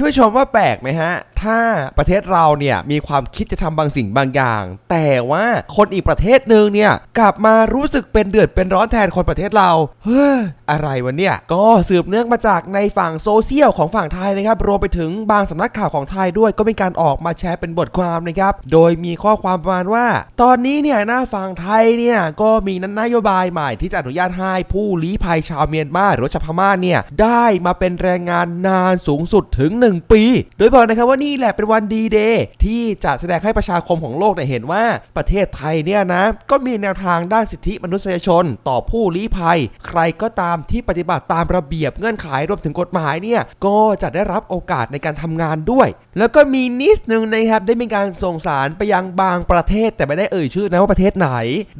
ท่านผู้ชมว่าแปลกไหมฮะ ถ้าประเทศเราเนี่ยมีความคิดจะทำบางสิ่งบางอย่าง แต่ว่าคนอีกประเทศหนึ่งเนี่ยกลับมารู้สึกเป็นเดือดเป็นร้อนแทนคนประเทศเราเฮ้ยอะไรวะเนี่ยก็สืบเนื่องมาจากในฝั่งโซเชียลของฝั่งไทยนะครับรวมไปถึงบางสำนักข่าวของไทยด้วยก็มีการออกมาแชร์เป็นบทความนะครับโดยมีข้อความประมาณว่า ตอนนี้เนี่ยหน้าฝั่งไทยเนี่ยก็มีนโยบายใหม่ที่จะอนุญาตให้ผู้ลี้ภัยชาวเมียนมาหรือชาวพม่าเนี่ยได้มาเป็นแรงงานนานสูงสุดถึง 1 ปี โดยบอกนะครับว่านี่ี่แหละเป็นวันดีเดย์ที่จะแสดงให้ประชาคมของโลกเห็นว่าประเทศไทยเนี่ยนะก็มีแนวทางด้านสิทธิมนุษยชน ต่อผู้ลี้ภัย ใครก็ตามที่ปฏิบัติตามระเบียบเงื่อนไขรวมถึงกฎหมายเนี่ยก็จะได้รับโอกาสในการทำงานด้วย แล้วก็มีนิดนึงนะครับได้มีการส่งสารไปยังบางประเทศแต่ไม่ได้เอ่ยชื่อนะว่าประเทศไหน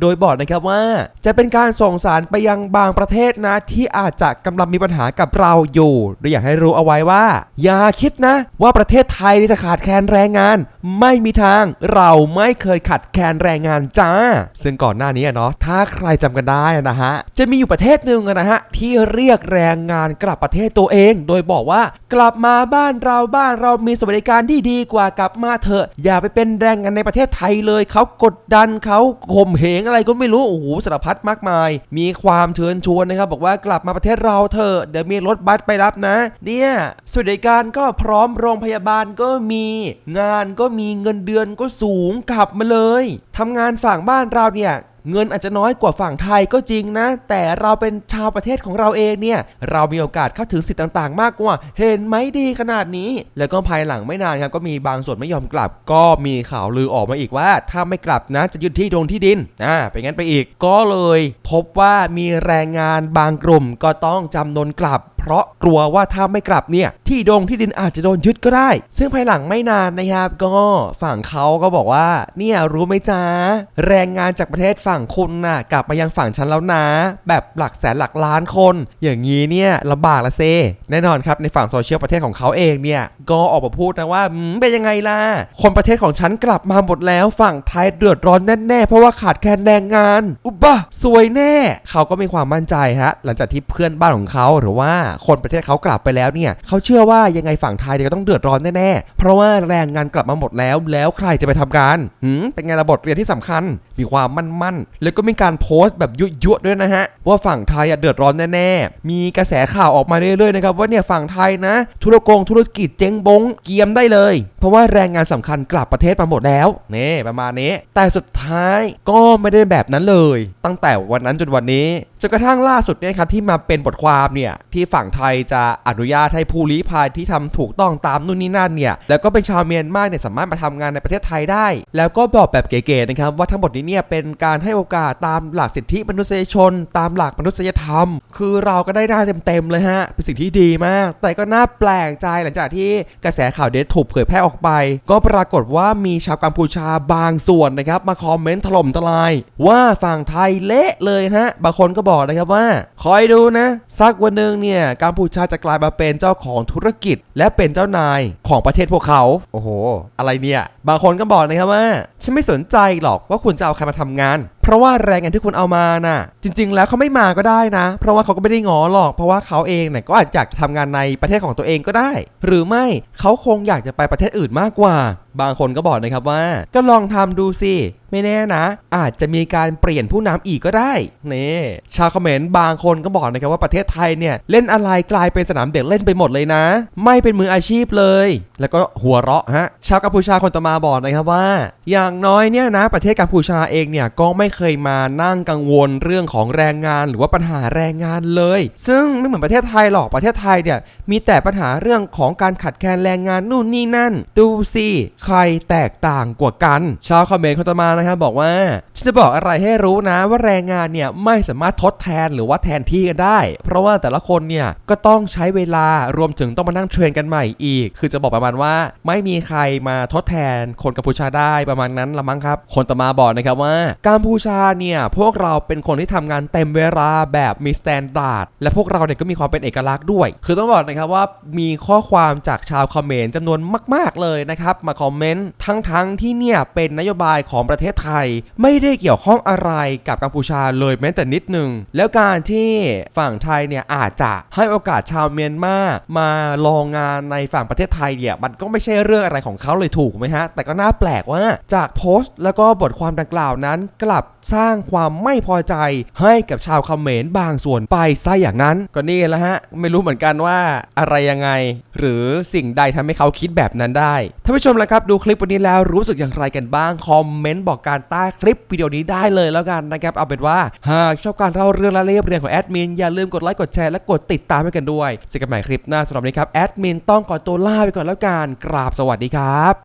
โดยบอกนะครับว่า จะเป็นการส่งสารไปยังบางประเทศนะ ที่อาจจะกำลังมีปัญหากับเราอยู่โดยอยากให้รู้เอาไว้ว่า อย่าคิดนะ ว่าประเทศไทยนี่จะขาดแคลนแรงงานไม่มีทางเราไม่เคยขาดแคลนแรงงานจ้า ซึ่งก่อนหน้านี้อะเนาะถ้าใครจำกันได้นะฮะ จะมีอยู่ประเทศหนึ่งอะนะฮะ ที่เรียกแรงงานกลับประเทศตัวเอง โดยบอกว่ากลับมาบ้านเราบ้านเรามีสวัสดิการที่ดีกว่ากลับมาเถอะ อย่าไปเป็นแรงงานในประเทศไทยเลยเขากดดันเขาข่มเหงอะไรก็ไม่รู้โอ้โหสารพัดมากมาย มีความเชิญชวนนะครับ บอกว่ากลับมาประเทศเราเถอะเดี๋ยวมีรถบัสไปรับนะ เนี่ยสวัสดิการก็พร้อมโรงพยาบาลก็มีงานก็มีเงินเดือนก็สูงกลับมาเลยทำงานฝั่งบ้านเราเนี่ยเงินอาจจะน้อยกว่าฝั่งไทยก็จริงนะ แต่เราเป็นชาวประเทศของเราเองเนี่ย เรามีโอกาสเข้าถึงสิทธิ์ต่างๆ มากกว่า เห็นไหมดีขนาดนี้ แล้วก็ภายหลังไม่นานครับ ก็มีบางส่วนไม่ยอมกลับ ก็มีข่าวลือออกมาอีกว่า ถ้าไม่กลับนะ จะยึดที่ดงที่ดินอ่าไปงั้นไปอีก ก็เลย พบว่ามีแรงงานบางกลุ่มก็ต้องจำนนกลับเพราะกลัวว่าถ้าไม่กลับเนี่ย ที่ดงที่ดินอาจจะโดนยึดก็ได้ ซึ่งภายหลังไม่นานนะครับ ก็ฝั่งเขาก็บอกว่า เนี่ยรู้ไหมจ๊ะแรงงานจากประเทศฝั่งคุณน่ะกลับมายังฝั่งฉันแล้วนะ แบบหลักแสนหลักล้านคน อย่างนี้เนี่ยลำบากละเซ แน่นอนครับในฝั่งโซเชียลประเทศของเขาเองเนี่ยก็ออกมาพูดนะว่าอืมเป็นยังไงล่ะคนประเทศของฉันกลับมาหมดแล้วฝั่งไทยเดือดร้อนแน่ๆเพราะว่าขาดแคลนแรงงาน อุบะสวยแน่ เขาก็มีความมั่นใจฮะหลังจากที่เพื่อนบ้านของเขาหรือว่าคนประเทศเขากลับไปแล้วเนี่ยเขาเชื่อว่ายังไงฝั่งไทยเนี่ยก็ต้องเดือดร้อนแน่ๆ เพราะว่าแรงงานกลับมาหมดแล้ว แล้วใครจะไปทำงานหืมเป็นไงระบทเรียนที่สำคัญ มีความมั่นๆ แล้วก็มีการโพสต์แบบยั่วๆด้วยนะฮะ ว่าฝั่งไทยอะเดือดร้อนแน่ๆ มีกระแสข่าวออกมาเรื่อยๆนะครับว่าเนี่ยฝั่งไทยนะ ธุรกงธุรกิจเจ๊งบงเกียมได้เลย เพราะว่าแรงงานสำคัญกลับประเทศมาหมดแล้วนี่ประมาณนี้ แต่สุดท้ายก็ไม่ได้แบบนั้นเลย ตั้งแต่วันนั้นจนวันนี้จนกระทั่งล่าสุดเนี่ยครับที่มาเป็นบทความเนี่ยที่ฝั่งงไทยจะอนุญาตให้ผู้ลี้ภัยที่ทำถูกต้องตามนู่นนี่นั่นเนี่ยแล้วก็เป็นชาวเมียนมาเนี่ยสามารถมาทำงานในประเทศไทยได้ แล้วก็บอกแบบเก๋ๆนะครับว่าทั้งหมดนี้เนี่ยเป็นการให้โอกาสตามหลักสิทธิมนุษยชน ตามหลักมนุษยธรรม คือเราก็ได้หน้าเต็มๆเลยฮะเป็นสิ่งที่ดีมาก แต่ก็น่าแปลกใจหลังจากที่กระแสข่าวเดทถูกเผยแพร่ออกไป ก็ปรากฏว่ามีชาวกัมพูชาบางส่วนนะครับมาคอมเมนต์ถล่มทลาย ว่าฝั่งไทยเละเลยฮะบางคนก็บอกนะครับว่าคอยดูนะ สักวันหนึ่งเนี่ยกัมพูชาจะกลายมาเป็นเจ้าของธุรกิจ และเป็นเจ้านายของประเทศพวกเขา โอ้โห อะไรเนี่ยบางคนก็บอกนะครับว่า ฉันไม่สนใจหรอกว่าคุณจะเอาใครมาทำงาน เพราะว่าแรงงานที่คุณเอามาน่ะ จริง ๆ แล้วเขาไม่มาก็ได้นะ เพราะว่าเขาก็ไม่ได้งอหรอก เพราะว่าเขาเองเนี่ยก็อาจจะอยากจะทำงานในประเทศของตัวเองก็ได้ หรือไม่เขาคงอยากจะไปประเทศอื่นมากกว่า บางคนก็บอกนะครับว่า ก็ลองทำดูสิไม่แน่นะ อาจจะมีการเปลี่ยนผู้นำอีกก็ได้นี่ชาวคอมเมนต์บางคนก็บอกนะครับว่าประเทศไทยเนี่ยเล่นอะไรกลายเป็นสนามเด็กเล่นไปหมดเลยนะ ไม่เป็นมืออาชีพเลย แล้วก็หัวเราะฮะชาวกัมพูชาคนต่อมาบอกนะครับว่า อย่างน้อยเนี่ยนะประเทศกัมพูชาเองเนี่ยก็ไม่เคยมานั่งกังวลเรื่องของแรงงานหรือว่าปัญหาแรงงานเลย ซึ่งไม่เหมือนประเทศไทยหรอกประเทศไทยเนี่ยมีแต่ปัญหาเรื่องของการขัดแคลนแรงงานนู่นนี่นั่น ดูสิใครแตกต่างกว่ากันชาวคอมเมนต์คนต่อมานะครับบอกว่าฉันจะบอกอะไรให้รู้นะว่าแรงงานเนี่ยไม่สามารถทดแทนหรือว่าแทนที่กันได้ เพราะว่าแต่ละคนเนี่ยก็ต้องใช้เวลารวมถึงต้องมานั่งเทรนกันใหม่อีก คือจะบอกประมาณว่าไม่มีใครมาทดแทนนคนกัมพูชาได้ประมาณนั้นละมั้งครับ คนต่อมาบอกนะครับว่ากัมพูชาเนี่ยพวกเราเป็นคนที่ทำงานเต็มเวลาแบบมีสแตนดาร์ดและพวกเราเนี่ยก็มีความเป็นเอกลักษณ์ด้วย คือต้องบอกนะครับว่ามีข้อความจากชาวคอมเขมรจำนวนมาก ๆเลยนะครับมาคอมเมนต์ทั้งๆที่เนี่ยเป็นนโยบายของประเทศไทย ไม่ได้เกี่ยวข้องอะไรกับกัมพูชาเลยแม้แต่นิดหนึ่งแล้วการที่ฝั่งไทยเนี่ยอาจจะให้โอกาสชาวเมียนมามาลองงานในฝั่งประเทศไทยเนี่ยมันก็ไม่ใช่เรื่องอะไรของเขาเลยถูกไหมฮะแต่ก็น่าแปลกว่าจากโพสต์ แล้วก็บทความดังกล่าวนั้น กลับสร้างความไม่พอใจให้กับชาวคอมเขมรบางส่วนไปซะอย่างนั้น ก็นี่แหละฮะ ไม่รู้เหมือนกันว่าอะไรยังไง หรือสิ่งใดทำให้เขาคิดแบบนั้นได้ท่านผู้ชมละครับ ดูคลิปวันนี้แล้วรู้สึกอย่างไรกันบ้างคอมเมนต์บอกการใต้คลิปวิดีโอนี้ได้เลยแล้วกันนะครับเอาเป็นว่าหากชอบการเล่าเรื่องและเรียบเรียงของแอดมินอย่าลืมกดไลค์กดแชร์และกดติดตามให้กันด้วยเจอกันใหม่คลิปหน้าสำหรับนี้ครับแอดมินต้องขอตัวลาไปก่อนแล้วกันกราบสวัสดีครับ